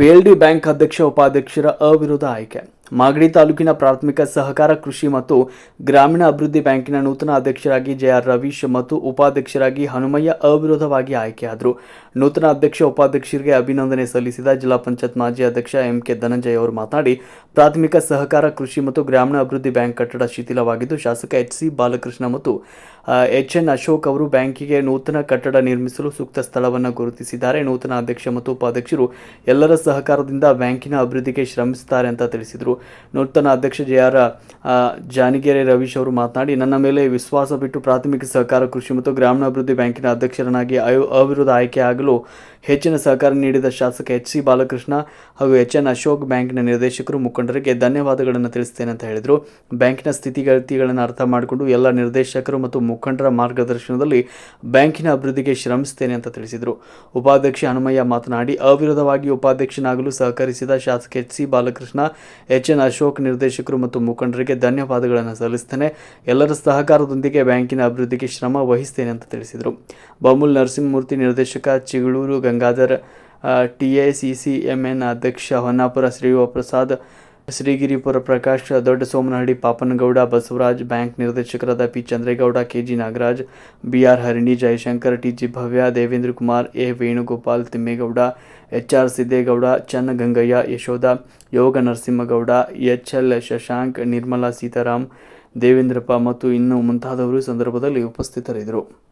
PLD bank ಅಧ್ಯಕ್ಷ ಉಪಾಧ್ಯಕ್ಷರ ಅವಿರೋಧ ಆಯ್ಕೆ. ಮಾಗಡಿ ತಾಲೂಕಿನ ಪ್ರಾಥಮಿಕ ಸಹಕಾರ ಕೃಷಿ ಮತ್ತು ಗ್ರಾಮೀಣ ಅಭಿವೃದ್ಧಿ ಬ್ಯಾಂಕಿನ ನೂತನ ಅಧ್ಯಕ್ಷರಾಗಿ ಜೆಆರ್ ರವೀಶ್ ಮತ್ತು ಉಪಾಧ್ಯಕ್ಷರಾಗಿ ಹನುಮಯ್ಯ ಅವಿರೋಧವಾಗಿ ಆಯ್ಕೆಯಾದರು. ನೂತನ ಅಧ್ಯಕ್ಷ ಉಪಾಧ್ಯಕ್ಷರಿಗೆ ಅಭಿನಂದನೆ ಸಲ್ಲಿಸಿದ ಜಿಲ್ಲಾ ಪಂಚಾಯತ್ ಮಾಜಿ ಅಧ್ಯಕ್ಷ ಎಂ ಕೆ ಧನಂಜಯ ಅವರು ಮಾತನಾಡಿ, ಪ್ರಾಥಮಿಕ ಸಹಕಾರ ಕೃಷಿ ಮತ್ತು ಗ್ರಾಮೀಣ ಅಭಿವೃದ್ಧಿ ಬ್ಯಾಂಕ್ ಕಟ್ಟಡ ಶಿಥಿಲವಾಗಿದ್ದು, ಶಾಸಕ ಎಚ್ ಸಿ ಬಾಲಕೃಷ್ಣ ಮತ್ತು ಎಚ್ ಎನ್ ಅಶೋಕ್ ಅವರು ಬ್ಯಾಂಕಿಗೆ ನೂತನ ಕಟ್ಟಡ ನಿರ್ಮಿಸಲು ಸೂಕ್ತ ಸ್ಥಳವನ್ನು ಗುರುತಿಸಿದ್ದಾರೆ. ನೂತನ ಅಧ್ಯಕ್ಷ ಮತ್ತು ಉಪಾಧ್ಯಕ್ಷರು ಎಲ್ಲರ ಸಹಕಾರದಿಂದ ಬ್ಯಾಂಕಿನ ಅಭಿವೃದ್ಧಿಗೆ ಶ್ರಮಿಸುತ್ತಾರೆ ಅಂತ ತಿಳಿಸಿದರು. ನೂತನ ಅಧ್ಯಕ್ಷ ಜೆ ಆರ್ ಜಾನಿಗೆರೆ ರವೀಶ್ ಅವರು ಮಾತನಾಡಿ, ನನ್ನ ಮೇಲೆ ವಿಶ್ವಾಸ ಬಿಟ್ಟು ಪ್ರಾಥಮಿಕ ಸಹಕಾರ ಕೃಷಿ ಮತ್ತು ಗ್ರಾಮೀಣಾಭಿವೃದ್ಧಿ ಬ್ಯಾಂಕಿನ ಅಧ್ಯಕ್ಷರನ್ನಾಗಿ ಅಯೋ, ಅವಿರೋಧ ಆಯ್ಕೆಯಾಗಲು ಹೆಚ್ಚಿನ ಸಹಕಾರ ನೀಡಿದ ಶಾಸಕ ಎಚ್ ಸಿ ಬಾಲಕೃಷ್ಣ ಹಾಗೂ ಎಚ್ ಎನ್ ಅಶೋಕ್ ಬ್ಯಾಂಕಿನ ನಿರ್ದೇಶಕರು ಮುಖಂಡರಿಗೆ ಧನ್ಯವಾದಗಳನ್ನು ತಿಳಿಸ್ತೇನೆ ಅಂತ ಹೇಳಿದರು. ಬ್ಯಾಂಕಿನ ಸ್ಥಿತಿಗತಿಗಳನ್ನು ಅರ್ಥ ಮಾಡಿಕೊಂಡು ಎಲ್ಲ ನಿರ್ದೇಶಕರು ಮತ್ತು ಮುಖಂಡರ ಮಾರ್ಗದರ್ಶನದಲ್ಲಿ ಬ್ಯಾಂಕಿನ ಅಭಿವೃದ್ಧಿಗೆ ಶ್ರಮಿಸುತ್ತೇನೆ ಅಂತ ತಿಳಿಸಿದರು. ಉಪಾಧ್ಯಕ್ಷ ಹನುಮಯ್ಯ ಮಾತನಾಡಿ, ಅವಿರೋಧವಾಗಿ ಉಪಾಧ್ಯಕ್ಷನಾಗಲು ಸಹಕರಿಸಿದ ಶಾಸಕ H C Balakrishna H N Ashok ನಿರ್ದೇಶಕರು ಮತ್ತು ಮುಖಂಡರಿಗೆ ಧನ್ಯವಾದಗಳನ್ನು ಸಲ್ಲಿಸುತ್ತೇನೆ. ಎಲ್ಲರ ಸಹಕಾರದೊಂದಿಗೆ ಬ್ಯಾಂಕಿನ ಅಭಿವೃದ್ಧಿಗೆ ಶ್ರಮ ವಹಿಸ್ತೇನೆ ಅಂತ ತಿಳಿಸಿದರು. ಬಮುಲ್ ನರಸಿಂಹಮೂರ್ತಿ ನಿರ್ದೇಶಕ, Chigaluru Gangadhar T A C C M N ಅಧ್ಯಕ್ಷ ಹೊನ್ನಾಪುರ ಶ್ರೀ ಪ್ರಸಾದ್ ಶ್ರೀಗಿರಿಪುರ ಪ್ರಕಾಶ್, ದೊಡ್ಡ ಸೋಮನಹಳ್ಳಿ ಪಾಪನಗೌಡ, ಬಸವರಾಜ್ ಬ್ಯಾಂಕ್ ನಿರ್ದೇಶಕರಾದ P. Chandregowda KG Nagaraj, B. R. Harini, Jayashankar TG Bhavya, Devendra Kumar, A. Venugopal Thimmegowda, H. R. Siddegowda Channagangaiah Yashoda, Yoga Narasimhagowda, H. L. Shashank, Nirmala Sitaram, Devendrappa ಮತ್ತು ಇನ್ನು ಮುಂತಾದವರು ಸಂದರ್ಭದಲ್ಲಿ ಉಪಸ್ಥಿತರಿದ್ದರು.